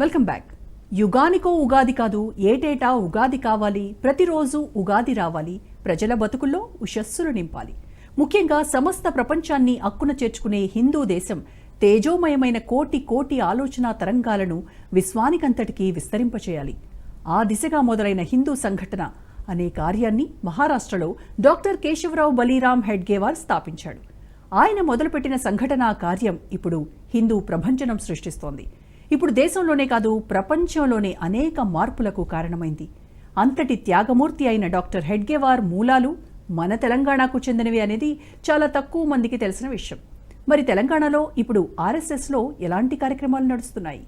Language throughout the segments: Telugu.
Welcome back. యుగానికో ఉగాది కాదు ఏటేటా ఉగాది కావాలి ప్రతిరోజు ఉగాది రావాలి ప్రజల బతుకుల్లో ఉషస్సులు నింపాలి. ముఖ్యంగా సమస్త ప్రపంచాన్ని అక్కున చేర్చుకునే హిందూ దేశం తేజోమయమైన కోటి కోటి ఆలోచన తరంగాలను విశ్వానికంతటికీ విస్తరింపచేయాలి. ఆ దిశగా మొదలైన హిందూ సంఘటన అనే కార్యాన్ని మహారాష్ట్రలో డాక్టర్ కేశవరావు బలీరామ్ హెడ్గేవార్ స్థాపించాడు. ఆయన మొదలుపెట్టిన సంఘటనా కార్యం ఇప్పుడు హిందూ ప్రభంజనం సృష్టిస్తోంది. ఇప్పుడు దేశంలోనే కాదు ప్రపంచంలోనే అనేక మార్పులకు కారణమైంది. అంతటి త్యాగమూర్తి అయిన డాక్టర్ హెడ్గేవార్ మూలాలు మన తెలంగాణకు చెందినవి అనేది చాలా తక్కువ మందికి తెలిసిన విషయం. మరి తెలంగాణలో ఇప్పుడు ఆర్ఎస్ఎస్లో ఎలాంటి కార్యక్రమాలు నడుస్తున్నాయి?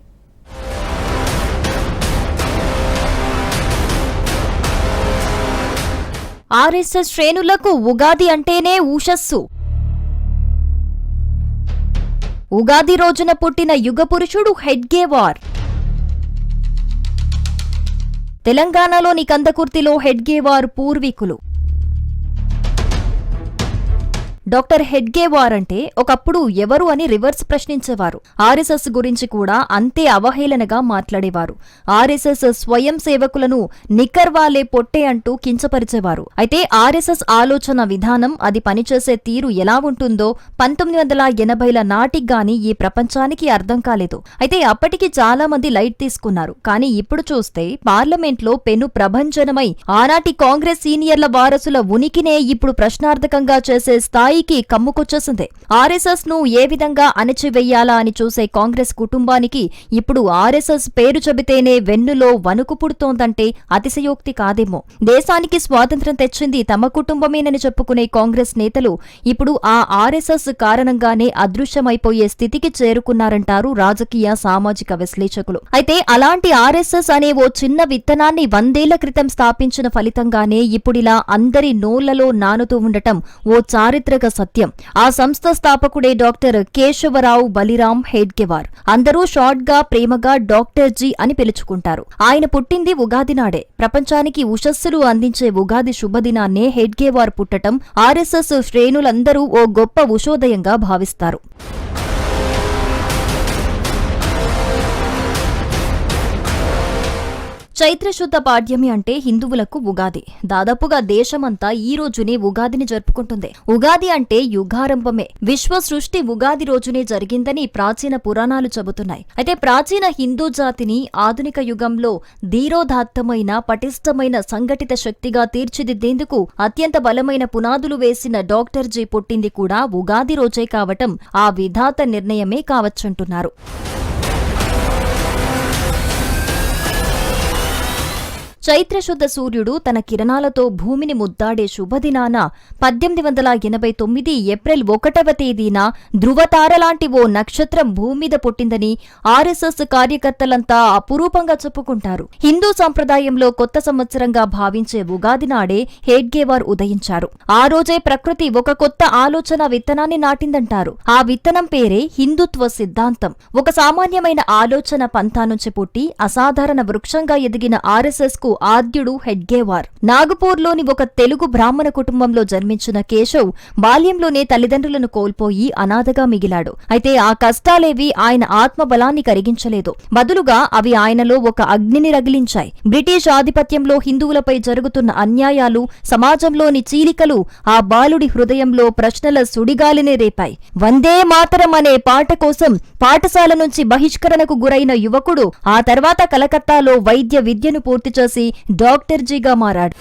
ఆర్ఎస్ఎస్ శ్రేణులకు ఉగాది అంటేనే ఊషస్సు. ఉగాది రోజున పుట్టిన యుగపురుషుడు హెడ్గేవార్. తెలంగాణలోని కందకుర్తిలో హెడ్గేవార్ పూర్వీకులు. డాక్టర్ హెడ్గేవార్ అంటే ఒకప్పుడు ఎవరు అని రివర్స్ ప్రశ్నించేవారు. ఆర్ఎస్ఎస్ గురించి కూడా అంతే అవహేళనగా మాట్లాడేవారు. ఆర్ఎస్ఎస్ స్వయం సేవకులను నిక్కర్వాలే పొట్టే అంటూ కించపరిచేవారు. అయితే ఆర్ఎస్ఎస్ ఆలోచన విధానం అది పనిచేసే తీరు ఎలా ఉంటుందో పంతొమ్మిది వందల ఎనభైల నాటికి గాని ఈ ప్రపంచానికి అర్థం కాలేదు. అయితే అప్పటికి చాలా మంది లైట్ తీసుకున్నారు. కానీ ఇప్పుడు చూస్తే పార్లమెంట్లో పెను ప్రభంజనమై ఆనాటి కాంగ్రెస్ సీనియర్ల వారసుల ఉనికినే ఇప్పుడు ప్రశ్నార్థకంగా చేసే స్థాయి స్థాయికి కమ్ముకొచ్చేసింది. ఆర్ఎస్ఎస్ను ఏ విధంగా అణచివెయ్యాలా అని చూసే కాంగ్రెస్ కుటుంబానికి ఇప్పుడు ఆర్ఎస్ఎస్ పేరు చెబితేనే వెన్నులో వణుకు పుడుతోందంటే అతిశయోక్తి కాదేమో. దేశానికి స్వాతంత్ర్యం తెచ్చింది తమ కుటుంబమేనని చెప్పుకునే కాంగ్రెస్ నేతలు ఇప్పుడు ఆ ఆర్ఎస్ఎస్ కారణంగానే అదృశ్యమైపోయే స్థితికి చేరుకున్నారంటారు రాజకీయ సామాజిక విశ్లేషకులు. అయితే అలాంటి ఆర్ఎస్ఎస్ అనే ఓ చిన్న విత్తనాన్ని వందేళ్ళ క్రితం స్థాపించిన ఫలితంగానే ఇప్పుడిలా అందరి నోళ్ళలో నానుతూ ఉండటం ఓ చారిత్రక సత్యం. ఆ సంస్థ స్థాపకుడే డాక్టర్ కేశవరావు బలిరామ్ హేడ్గెవార్. అందరూ షార్ట్గా ప్రేమగా డాక్టర్ జీ అని పిలుచుకుంటారు. ఆయన పుట్టింది ఉగాది నాడే. ప్రపంచానికి ఉషస్సులు అందించే ఉగాది శుభదినాన్నే హెడ్గేవార్ పుట్టటం ఆర్ఎస్ఎస్ శ్రేణులందరూ ఓ గొప్ప ఉషోదయంగా భావిస్తారు. చైత్రశుద్ధ పాడ్యమి అంటే హిందువులకు ఉగాది. దాదాపుగా దేశమంతా ఈ రోజునే ఉగాదిని జరుపుకుంటుంది. ఉగాది అంటే యుగారంభమే. విశ్వ సృష్టి ఉగాది రోజునే జరిగిందని ప్రాచీన పురాణాలు చెబుతున్నాయి. అయితే ప్రాచీన హిందూ జాతిని ఆధునిక యుగంలో ధీరోదాత్తమైన పటిష్టమైన సంఘటిత శక్తిగా తీర్చిదిద్దేందుకు అత్యంత బలమైన పునాదులు వేసిన డాక్టర్ జీ పుట్టింది కూడా ఉగాది రోజే కావటం ఆ విధాత నిర్ణయమే కావచ్చంటున్నారు. చైత్రశుద్ధ సూర్యుడు తన కిరణాలతో భూమిని ముద్దాడే శుభదినాన పద్దెనిమిది వందల ఎనభై తొమ్మిది ఏప్రిల్ ఒకటవ తేదీన ధృవతారలాంటి ఓ నక్షత్రం భూమిద పుట్టిందని ఆర్ఎస్ఎస్ కార్యకర్తలంతా అపురూపంగా చెప్పుకుంటారు. హిందూ సంప్రదాయంలో కొత్త సంవత్సరంగా భావించే ఉగాది నాడే హేడ్గేవార్ ఉదయించారు. ఆ రోజే ప్రకృతి ఒక కొత్త ఆలోచన విత్తనాన్ని నాటిందంటారు. ఆ విత్తనం పేరే హిందుత్వ సిద్ధాంతం. ఒక సామాన్యమైన ఆలోచన పంథా నుంచి పుట్టి అసాధారణ వృక్షంగా ఎదిగిన ఆర్ఎస్ఎస్కు ఆద్యుడు హెడ్గేవార్. నాగపూర్లోని ఒక తెలుగు బ్రాహ్మణ కుటుంబంలో జన్మించిన కేశవ్ బాల్యంలోనే తల్లిదండ్రులను కోల్పోయి అనాథగా మిగిలాడు. అయితే ఆ కష్టాలేవి ఆయన ఆత్మబలాన్ని కరిగించలేదు. బదులుగా అవి ఆయనలో ఒక అగ్నిని రగిలించాయి. బ్రిటిష్ ఆధిపత్యంలో హిందువులపై జరుగుతున్న అన్యాయాలు సమాజంలోని చీలికలు ఆ బాలుడి హృదయంలో ప్రశ్నల సుడిగాలినే రేపాయి. వందే మాతరం అనే పాట కోసం పాఠశాల నుంచి బహిష్కరణకు గురైన యువకుడు ఆ తర్వాత కలకత్తాలో వైద్య విద్యను పూర్తి చేసి డాక్టర్ జీగా మారాడు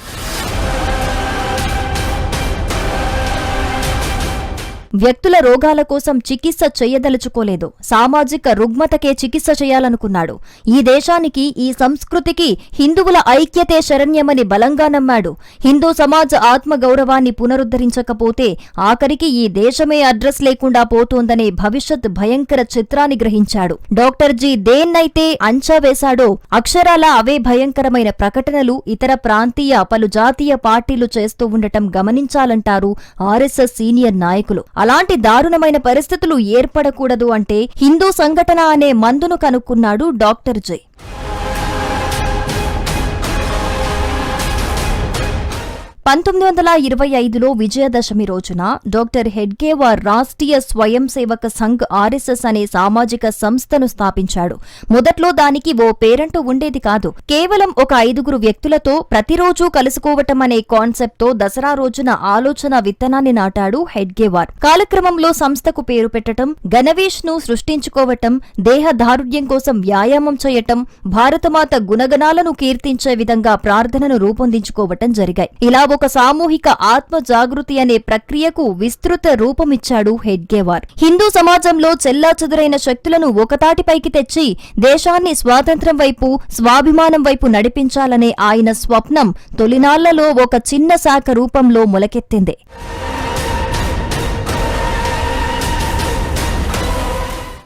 వ్యక్తుల రోగాల కోసం చికిత్స చేయదలుచుకోలేదు. సామాజిక రుగ్మతకే చికిత్స చేయాలనుకున్నాడు. ఈ దేశానికి ఈ సంస్కృతికి హిందువుల ఐక్యతే శరణ్యమని బలంగా నమ్మాడు. హిందూ సమాజ ఆత్మగౌరవాన్ని పునరుద్ధరించకపోతే ఆఖరికి ఈ దేశమే అడ్రస్ లేకుండా పోతోందనే భవిష్యత్ భయంకర చిత్రాన్ని గ్రహించాడు. డాక్టర్ జీ. దేన్నైతే అంచా వేశాడో అక్షరాల అవే భయంకరమైన ప్రకటనలు ఇతర ప్రాంతీయ పలు జాతీయ పార్టీలు చేస్తూ ఉండటం గమనించాలంటారు ఆర్ఎస్ఎస్ సీనియర్ నాయకులు. అలాంటి దారుణమైన పరిస్థితులు ఏర్పడకూడదు అంటే హిందూ సంఘటన అనే మందును కనుక్కున్నాడు డాక్టర్ జై. పంతొమ్మిది వందల ఇరవై ఐదులో విజయదశమి రోజున డాక్టర్ హెడ్గేవార్ రాష్ట్రీయ స్వయం సేవక సంఘ్ ఆర్ఎస్ఎస్ అనే సామాజిక సంస్థను స్థాపించాడు. మొదట్లో దానికి ఓ పేరంటూ ఉండేది కాదు. కేవలం ఒక ఐదుగురు వ్యక్తులతో ప్రతిరోజూ కలుసుకోవటం అనే కాన్సెప్ట్తో దసరా రోజున ఆలోచన విత్తనాన్ని నాటాడు హెడ్గేవార్. కాలక్రమంలో సంస్థకు పేరు పెట్టడం గణవేష్ను సృష్టించుకోవటం దేహ దారుఢ్యం కోసం వ్యాయామం చేయటం భారతమాత గుణగణాలను కీర్తించే విధంగా ప్రార్థనను రూపొందించుకోవటం జరిగాయి. ఇలా ఒక సామూహిక ఆత్మ జాగృతి అనే ప్రక్రియకు విస్తృత రూపమిచ్చాడు హెడ్గేవార్. హిందూ సమాజంలో చెల్లాచెదురైన శక్తులను ఒకతాటిపైకి తెచ్చి దేశాన్ని స్వాతంత్ర్యం వైపు స్వాభిమానం వైపు నడిపించాలనే ఆయన స్వప్నం తొలినాళ్ళలో ఒక చిన్న శాఖ రూపంలో మొలకెత్తింది.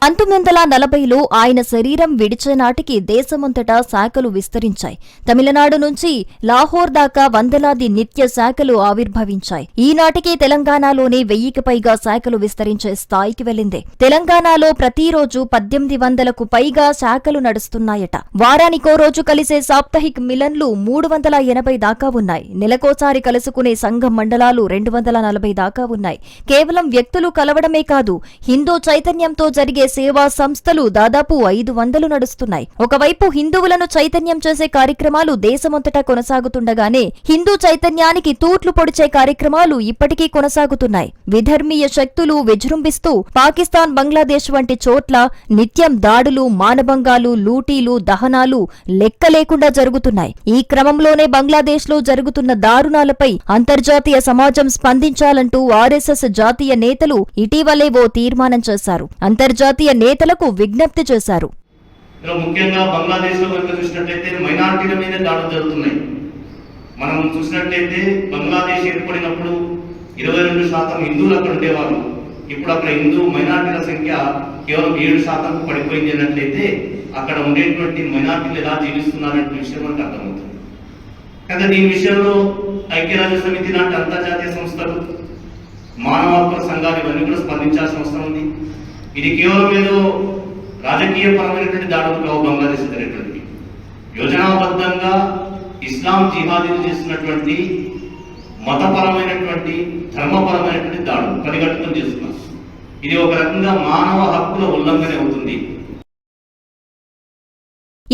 పంతొమ్మిది వందల నలభైలో ఆయన శరీరం విడిచే నాటికి దేశమంతటా శాఖలు విస్తరించాయి. తమిళనాడు నుంచి లాహోర్ దాకా వందలాది నిత్య శాఖలు ఆవిర్భవించాయి. ఈనాటికి తెలంగాణలోని వెయ్యికి పైగా శాఖలు విస్తరించే స్థాయికి వెళ్ళింది తెలంగాణలో ప్రతిరోజు పద్దెనిమిది వందలకు పైగా శాఖలు నడుస్తున్నాయట. వారానికో రోజు కలిసే సాప్తాహిక్ మిలన్లు మూడు వందల ఎనభై దాకా ఉన్నాయి. నెలకోసారి కలుసుకునే సంఘం మండలాలు రెండు వందల నలభై దాకా ఉన్నాయి. కేవలం వ్యక్తులు కలవడమే కాదు హిందూ చైతన్యంతో జరిగే సేవా సంస్థలు దాదాపు ఐదు వందలు నడుస్తున్నాయి. ఒకవైపు హిందువులను చైతన్యం చేసే కార్యక్రమాలు దేశమంతటా కొనసాగుతుండగానే హిందూ చైతన్యానికి తూట్లు పొడిచే కార్యక్రమాలు ఇప్పటికీ కొనసాగుతున్నాయి. విధర్మీయ శక్తులు విజృంభిస్తూ పాకిస్తాన్ బంగ్లాదేశ్ వంటి చోట్ల నిత్యం దాడులు మానభంగాలు లూటీలు దహనాలు లెక్క లేకుండా జరుగుతున్నాయి. ఈ క్రమంలోనే బంగ్లాదేశ్లో జరుగుతున్న దారుణాలపై అంతర్జాతీయ సమాజం స్పందించాలంటూ ఆర్ఎస్ఎస్ జాతీయ నేతలు ఇటీవలే ఓ తీర్మానం చేశారు. అంతర్జాతీయ నేతలకు విజ్ఞప్తి చేశారు. ముఖ్యంగా బంగ్లాదేశ్లో కనుక చూసినట్లయితే మైనార్టీల మీద దాడులు జరుగుతున్నాయి. మనం చూసినట్లయితే బంగ్లాదేశ్ ఏర్పడినప్పుడు ఇరవై రెండు శాతం హిందువులు అక్కడ ఉండేవారు ఇప్పుడు అక్కడ హిందూ మైనార్టీల సంఖ్య కేవలం ఏడు శాతం పడిపోయింది అన్నట్లయితే అక్కడ ఉండేటువంటి మైనార్టీలు ఎలా జీవిస్తున్నారనే విషయం మనకు అర్థమవుతుంది. అయితే దీని విషయంలో ఐక్యరాజ్య సమితి లాంటి అంతర్జాతీయ సంస్థలు మానవ హక్కుల సంఘాలు ఇవన్నీ కూడా స్పందించాల్సిన అవసరం ఉంది. ఇది కేవలం ఏదో రాజకీయ పరమైనటువంటి దాడులు కావు బంగ్లాదేశ్ జరిగినటువంటి యోజనాబద్ధంగా ఇస్లాం జిహాదీలు చేస్తున్నటువంటి మతపరమైనటువంటి ధర్మపరమైనటువంటి దాడులు పరిగణితం చేస్తున్నారు. ఇది ఒక రకంగా మానవ హక్కుల ఉల్లంఘన అవుతుంది.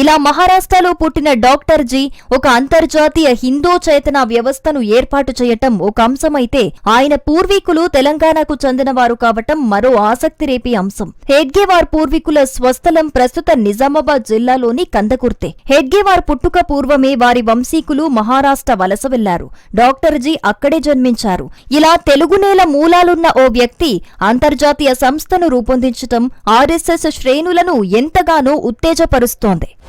ఇలా మహారాష్ట్రలో పుట్టిన డాక్టర్ జీ ఒక అంతర్జాతీయ హిందూ చేతన వ్యవస్థను ఏర్పాటు చేయటం ఒక అంశమైతే ఆయన పూర్వీకులు తెలంగాణకు చెందినవారు కావటం మరో ఆసక్తి రేపే అంశం. హెడ్గేవార్ పూర్వీకుల స్వస్థలం ప్రస్తుత నిజామాబాద్ జిల్లాలోని కందకుర్తే. హెడ్గేవార్ పుట్టుక పూర్వమే వారి వంశీకులు మహారాష్ట్ర వలస వెళ్ళారు. డాక్టర్ జీ అక్కడే జన్మించారు. ఇలా తెలుగు నేల మూలాలున్న ఓ వ్యక్తి అంతర్జాతీయ సంస్థను రూపొందించటం ఆర్ఎస్ఎస్ శ్రేణులను ఎంతగానో ఉత్తేజపరుస్తోంది.